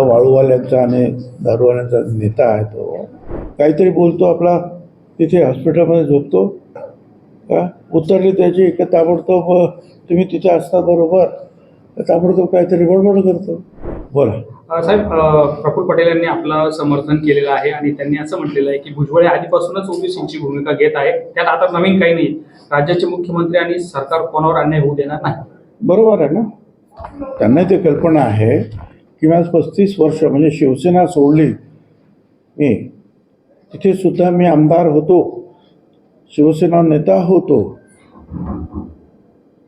वाळूवाल्यांचा आणि दारूवाल्यांचा नेता आहे तो. काहीतरी बोलतो आपला तिथे हॉस्पिटलमध्ये झोपतो. का उतरली त्याची का ताबडतोब तुम्ही तिथे असता बरोबर ताबडतोब काहीतरी बडबड करतो? बोला. साहेब अ, प्रफुल्ल पटेल यांनी आपलं समर्थन केलेलं आहे आणि त्यांनी असं म्हटलेलं आहे की भुजबळ आधीपासूनच ओबीसीची भूमिका घेत आहे. त्यात आता नवीन काही नाही. राज्याचे मुख्यमंत्री आणि सरकार कोणावर अन्याय होऊ देणार नाही. बरोबर आहे ना? त्यांना ते कल्पना आहे किमान पस्तीस वर्ष म्हणजे शिवसेना सोडली मी तिथेसुद्धा मी आमदार होतो शिवसेना नेता होतो.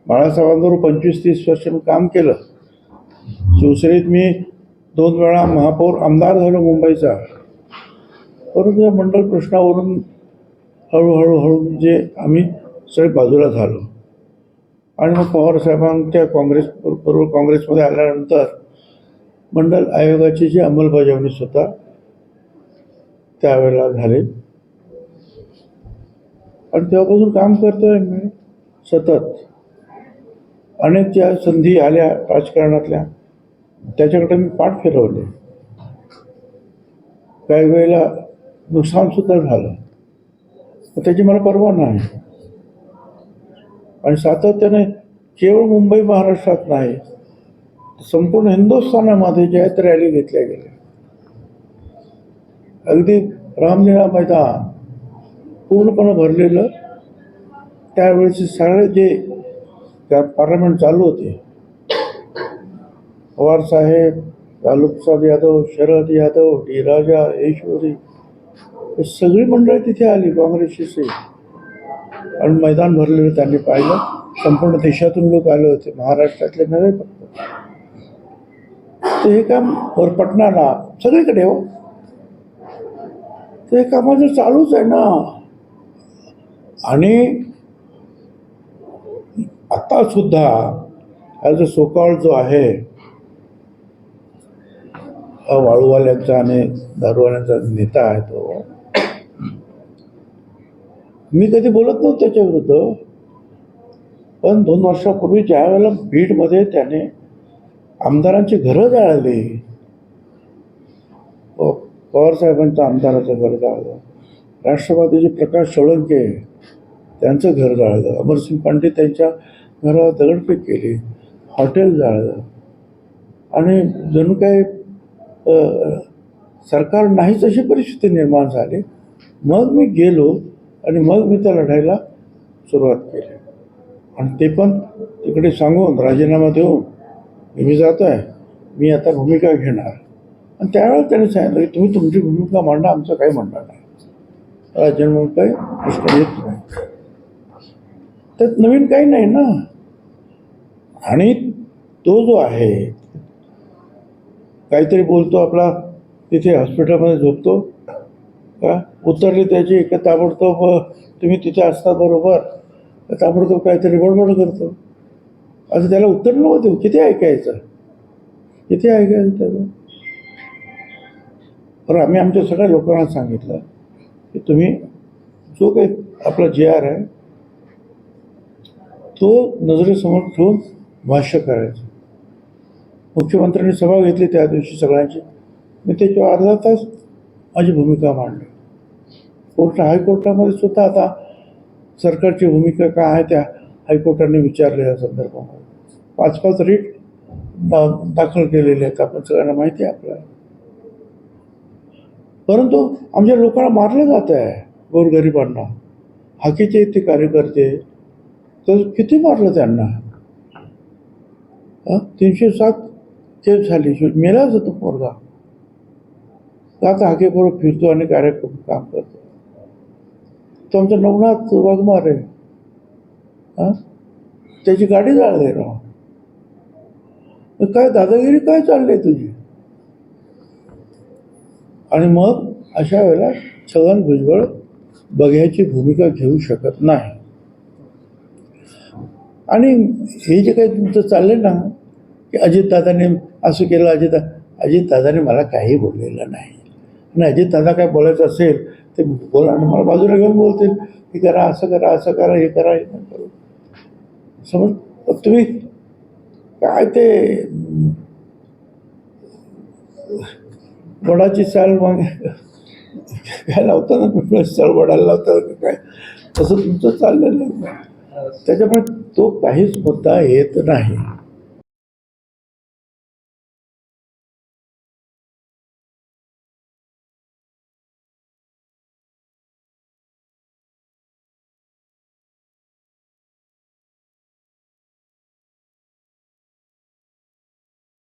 बाळासाहेबांबरोबर पंचवीस तीस वर्ष मी काम केलं. शिवसेनेत मी दोन वेळा महापौर आमदार झालो मुंबईचा. परंतु या मंडळ प्रश्नावरून हळूहळू हळू म्हणजे आम्ही सगळे बाजूला झालो. आणि मग पवार साहेबांच्या काँग्रेस बरोबर काँग्रेसमध्ये आल्यानंतर मंडल आयोगाची जी अंमलबजावणी स्वतः त्यावेळेला झाली. आणि तेव्हापासून काम करतोय मी सतत. अनेक ज्या संधी आल्या राजकारणातल्या त्याच्याकडे मी पाठ फिरवले. काही वेळेला नुकसानसुद्धा झालं. तर त्याची मला पर्वा नाही. आणि सातत्याने केवळ मुंबई महाराष्ट्रात नाही संपूर्ण हिंदुस्थानामध्ये ज्या आहेत रॅली घेतल्या गेल्या. अगदी रामलीला मैदान पूर्णपणे भरलेलं. त्यावेळेचे सगळे जे त्या पार्लमेंट चालू होते. पवार साहेब लालूप्रसाद यादव शरद यादव डी राजा ऐश्वरी हे सगळी मंडळी तिथे आली काँग्रेसची. आणि मैदान भरलेलं त्यांनी पाहिलं. संपूर्ण देशातून लोक आले होते. महाराष्ट्रातले नव्हे फक्त. तर हे काम वरपटणाला सगळीकडे हो. तर हे कामाचं चालूच आहे ना. आणि आता सुद्धा हा जो सोकाळ जो आहे वाळूवाल्यांचा आणि दारूवाल्यांचा नेता आहे तो. मी कधी बोलत नव्हतो त्याच्याविरुद्ध. पण दोन वर्षापूर्वी ज्या वेळेला बीडमध्ये त्याने आमदारांचे घरं जाळली. प- पवारसाहेबांचं आमदाराचं घर जाळलं. राष्ट्रवादीचे प्रकाश सोळंके त्यांचं घर जाळलं. अमरसिंग पांडे त्यांच्या घरावर दगडफेक केली. हॉटेल जाळलं. आणि जणू काही सरकार नाहीच अशी परिस्थिती निर्माण झाली. मग मी गेलो आणि मग मी त्या लढायला सुरुवात केली. आणि ते पण तिकडे सांगून राजीनामा देऊन मी जात आहे मी आता भूमिका घेणार. आणि त्यावेळेला त्याने सांगितलं की तुम्ही तुमची भूमिका मांडा आमचं काही म्हणणार नाही. राजन म्हणून काही प्रश्न येत नाही. त्यात नवीन काही नाही ना. आणि तो जो आहे काहीतरी बोलतो आपला तिथे हॉस्पिटलमध्ये झोपतो. का उतरली त्याची का ताबडतोब तुम्ही तिथे असता बरोबर. ताबडतोब काहीतरी बडबड करतो. असं त्याला उत्तर नव्हतं. देऊ किती ऐकायचं? किती ऐकायचं त्याचं बरं आम्ही आमच्या सगळ्या लोकांना सांगितलं की तुम्ही जो काही आपला जे आर आहे तो नजरेसमोर ठेवून भाष्य करायचं. मुख्यमंत्र्यांनी सभा घेतली त्या दिवशी सगळ्यांची. मी त्याच्यावर अर्धा तास माझी भूमिका मांडली. कोर्ट हायकोर्टामध्ये सुद्धा आता सरकारची भूमिका काय आहे त्या हायकोर्टाने विचारले या संदर्भामध्ये. पाच पाच रीट दा- दाखल केलेले आहेत आपण सगळ्यांना माहिती आहे आपल्याला. परंतु आमच्या लोकांना मारलं जात आहे गोरगरिबांना. हाकीचे ते कार्यकर्ते तर किती मारलं त्यांना? तीनशे सात केस झाली. मेलाच होतो पोरगा. तर आता हाकेबरोबर फिरतो आणि कार्यक्रम काम करतो. तो आमचा नवनाथ वाघमार आहे त्याची गाडी जाळली राव. मग काय दादागिरी काय चालली तुझी? आणि मग अशा वेळेला छगन भुजबळ बघ्याची भूमिका घेऊ शकत नाही. आणि हे जे काही तुमचं चाललं ना की अजितदादाने असं केलं अजित अजितदादाने मला काही बोललेलं नाही. आणि अजितदादा काय बोलायचं असेल ते बोला आणि मला बाजूला घेऊन बोलतील. हे करा असं करा असं करा हे करा हे करू. समज तुम्ही काय ते वडाची चाल मग काय लावताना पिंपळाची चाल वडाला लावताना काय? तसं तुमचं चाललेलं आहे. त्याच्यामुळे तो काहीच मुद्दा येत नाही.